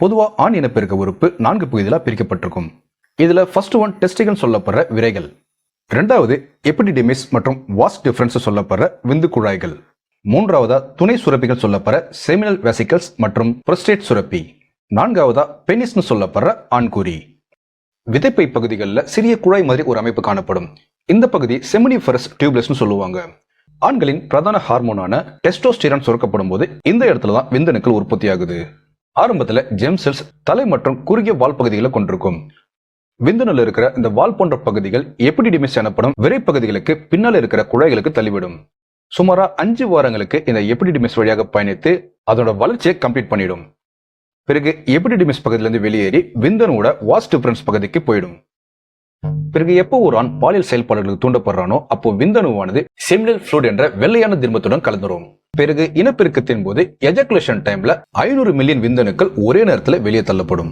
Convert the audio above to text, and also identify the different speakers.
Speaker 1: பொதுவாக ஆண் இனப்பெருக்க உறுப்பு நான்கு பகுதிகளாக பிரிக்கப்பட்டிருக்கும். இதில் ஃபர்ஸ்ட் ஒன் டெஸ்டிகல் சொல்லப்படுற விரைகள். ரெண்டாவது எபிடிடிமிஸ் மற்றும் வாஸ் டிஃபரன்ஸ் சொல்லப்படுற விந்து குழாய்கள். மூன்றாவதா துணை சுரப்பிகள் சொல்லப்படுற செமினல் வெசிக்கல்ஸ் மற்றும் புரஸ்டேட் சுரப்பி. நான்காவதா பெனிஸ்னு சொல்லப்படுற ஆண்குறி. விதைப்பை பகுதிகளில் சிறிய குழாய் மாதிரி ஒரு அமைப்பு காணப்படும். இந்த பகுதி செமினிஃபரஸ் டியூப்லெஸ்னு சொல்லுவாங்க. ஆண்களின் பிரதான ஹார்மோனான டெஸ்டோஸ்டிரான் சுரக்கப்படும் போது இந்த இடத்துல தான் விந்தணுக்கள் உற்பத்தி ஆகுது ஆரம்பத்தில் ஜெம் செல்ஸ் தலை மற்றும் குறுகிய வால் பகுதிகளை கொண்டிருக்கும். விந்தணுல இருக்கிற இந்த வால் போன்ற பகுதிகள் எபிடிடிமிஸ் எனப்படும்? விரை பகுதிகளுக்கு பின்னால் இருக்கிற குழாய்களுக்கு தள்ளிவிடும். சுமாரா அஞ்சு வாரங்களுக்கு இந்த எபிடிடிமிஸ் வழியாக பயணித்து அதோட வளர்ச்சியை கம்ப்ளீட் பண்ணிடும். பிறகு எபிடிடிமிஸ் பகுதியிலிருந்து வெளியேறி விந்தனோட வாஸ் டிஃபரன்ஸ் பகுதிக்கு போயிடும். பிறகு எப்போ ஒரு ஆண் பாலியல் செயல்பாடுகளுக்கு தூண்டப்படுறானோ அப்போ விந்தணுவானது செமினல் ஃப்ளூட் என்ற வெள்ளையான திர்மத்துடன் கலந்துரும். பிறகு இனப்பெருக்கத்தின் போது எஜகுலேஷன் டைம்ல ஐநூறு மில்லியன் விந்தணுக்கள் ஒரே நேரத்தில் வெளியே தள்ளப்படும்.